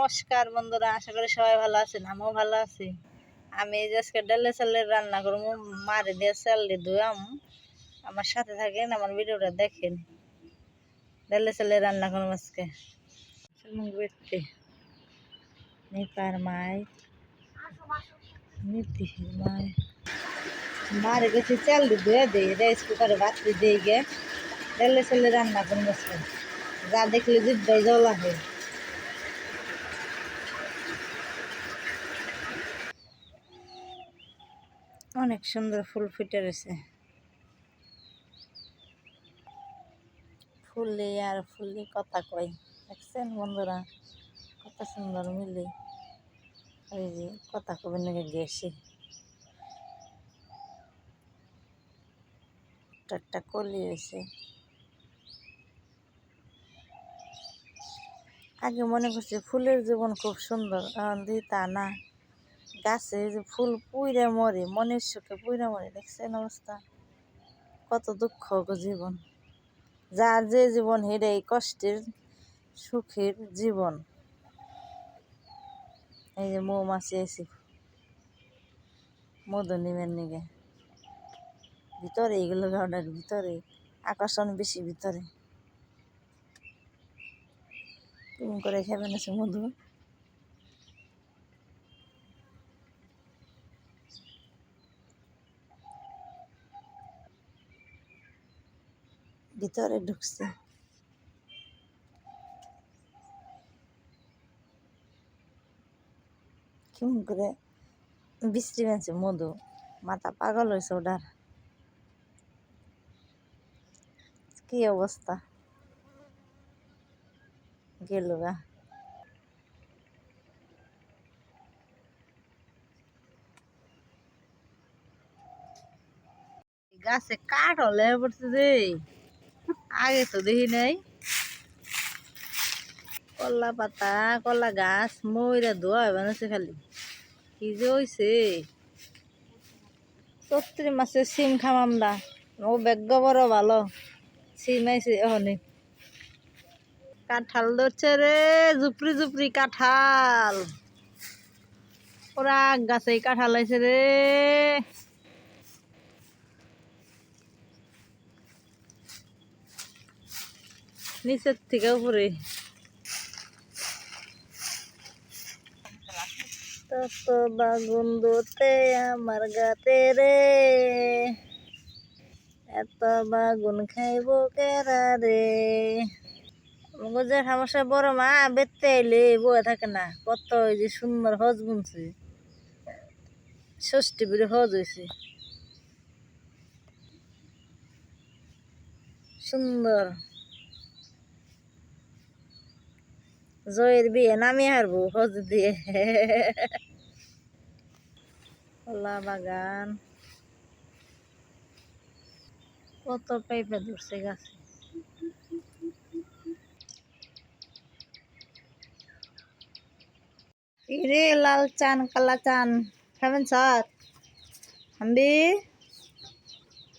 নমস্কার বন্ধুরা, আশা করি সবাই ভালো আছেন, আমিও ভালো আছি। আমি এই যে আজকে ডালে চালের রান্না করব মারে দিয়ে চাল দিয়ে ধুয়াম। আমার সাথে থাকেন আমার ভিডিওটা দেখেন। ডালে চালের রান্না করব আজকে। নিপার মাই। নীতি মাই। মারে গেছে চাল দিয়ে ধুয়ে দিই রাইস কুকারে ভাত দিয়ে গে। ডালে চালে রান্না করব আজকে। যা দেখলে জিব্বাই জলা হয়। অনেক সুন্দর ফুল ফুটে রয়েছে। ফুলে আর ফুলে কথা কয় দেখছেন বন্ধুরা? কত সুন্দর মিলে। ওই যে কথা কবে নাকি গেছে। একটা কলি হয়েছে। আগে মনে করছি ফুলের জীবন খুব সুন্দর তা না। গাছে যে ফুল পুইরে মরে, মনের সুখে পুইরে মরে, দেখছেন অবস্থা? কত দুঃখ জীবন। যার যে জীবন হেরে কষ্টের, সুখের জীবন। এই যে মৌমাছি এসে মধু নিবেন নিগে। ভিতরে, এগুলো গাউডার ভিতরে, আকর্ষণ বেশি ভিতরে। করে খাবেন আছে মধু? ভিতরে ঢুকছে। কেমন করে বৃষ্টি মেছে মধু। মাথা পাগল হয়েছে ওটার। কি অবস্থা? গেল গা। গাছে কাঠ হলে পড়ছে আগে তো দেখি নাই। কলা পাতা, কলা গাছ ময়রা ধোয়া বানাচ্ছে খালি। কি যে হয়েছে চত্রি মাসে সিম খাম আমরা। ও বেগ্য বড় ভালো। সিম আইছে এখনই। কাঁঠাল ধরছে রে জুপড়ি জুপড়ি কাঁঠাল। ওরা গাছে কাঁঠাল আইছে রে। নিচের থেকে উপরে। তত বাগুন দোতে আমার গাতে রে। এত বাগুন খাইব কেরা রে? যে সমস্যা বড় মা বেতে এলে বয়ে থাকে না। কত ওই যে সুন্দর হজ গুনছে। ষষ্ঠী বেড়ে হজ হয়েছে সুন্দর। জয়ের বিয়ে, নামে হারবো, হজ দিয়ে। কলা বাগান। কত পেঁপে ধরছে গাছে। রে লাল চান, কালা চান, খাবেন স্যার? হাম্বি?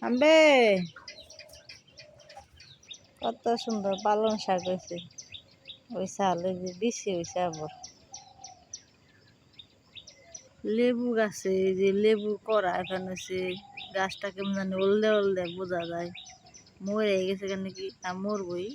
হাম্বে? কত সুন্দর পালং শাক হয়েছে। ওই চাল দিছি ওই আবার। লেবু গাছে যে লেবু করা, এখানে হচ্ছে গাছটা কেমন জানি ওলদে ওলদে বোঝা যায়। মরে গেছে কেন কি মরবই।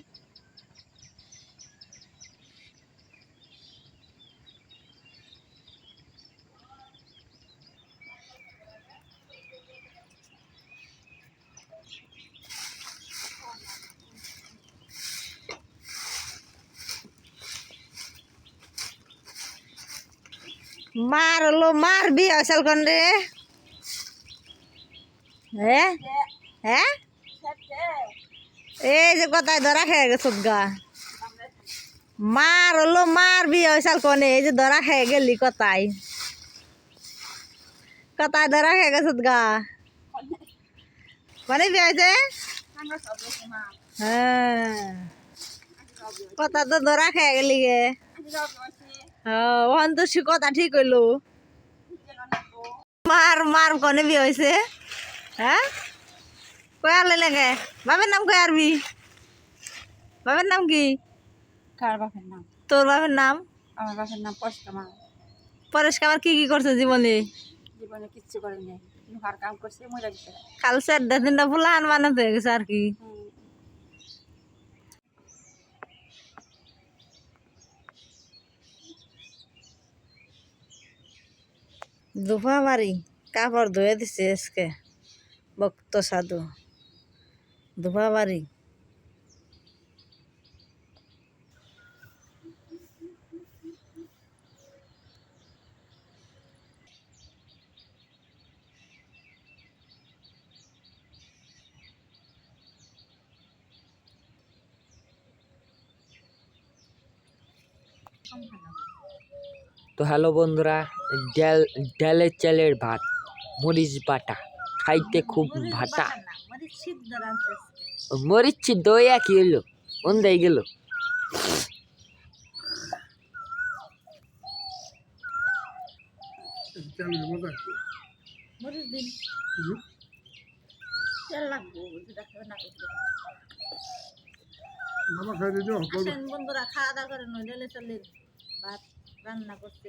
মার হলো মার বিয়ে হয়েছিল কোন রে হ্যাঁ এই যে কথায় ধরা খেয়ে গেছ গা। মার হলো মার বিয়ে হয়েছিল কোনে এই যে ধরা খেয়ে গেলি কথায়। কথায় ধরা খেয়ে গেছ গা। মানে বিয়ে হয়েছে হ্যাঁ। কথা তো ধরা খেয়ে গেলি গে। ওখান তো সে কথা ঠিক হইল। মার মার কনে বিয়ে হয়েছে হ্যাঁ? কয় আনলে লাগে বাবার নাম কয় আরবি? বাবার নাম কি? কার বাপের নাম? তোর বাবার নাম? আমার বাসার নাম পশকামা পরেশ কামার কি কি করছে জীবনে? জীবনে কিচ্ছু করেনি কাম করছে মহিলা দিতে কাল চারটা তিনটা ফুলান বানাতে হয়ে গেছে আর কি। দুফা বাড়ি কাপড় ধুয়ে দিছে আজকে ভক্ত সাধু। দুফা বাড়ি তো হ্যালো বন্ধুরা ডাল ডালের চালের ভাত মরিচ বাটা খাইতে খুব ভাটা। মরিচ দই একই হলো অন্দাই গেল। বন্ধুরা খাওয়া দাওয়া করেন ওই ডেলে চালের ভাত রান্না করতে।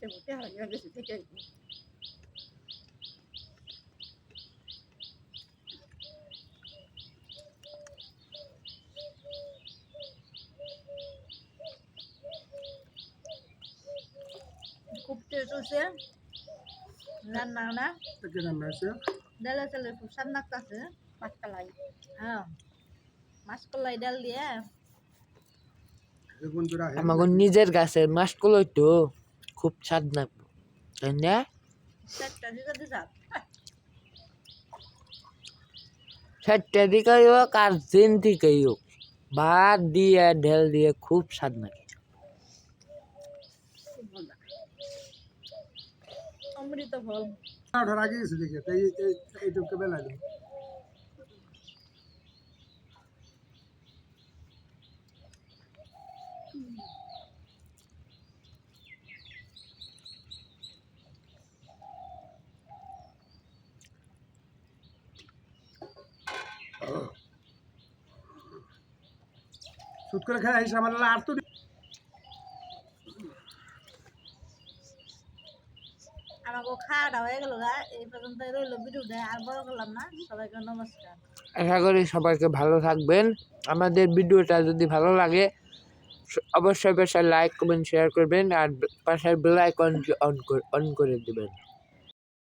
কয় নাই খুব টেস্ট হচ্ছে রান্না না ডালে চালের খুব স্বাদ লাগতেছে মাছকলাই হ্যাঁ মাছকলাই ডাল দিয়ে আমাকে নিজের গাছের মাসকলো তো খুব স্বাদ লাগবে তাই না চারটা দিকে দিছা চারটে দিকেই হোক আর দিন দিকেই হোক ভাত দিয়ে ঢেল দিয়ে খুব স্বাদ লাগে খুব ভালো লাগে অমৃত ফল সুদ করে হিসাব আমার আর তো আমাকে খাওয়াটা হয়ে গেল এই পর্যন্ত রইল ভিডিওটা আর বড় করলাম না। সবাইকে নমস্কার। আশা করি সবাইকে ভালো থাকবেন। আমাদের ভিডিওটা যদি ভালো লাগে অবশ্যই অবশ্যই লাইক কমেন্ট শেয়ার করবেন আর পাশের বেল আইকনটি অন অন করে দেবেন।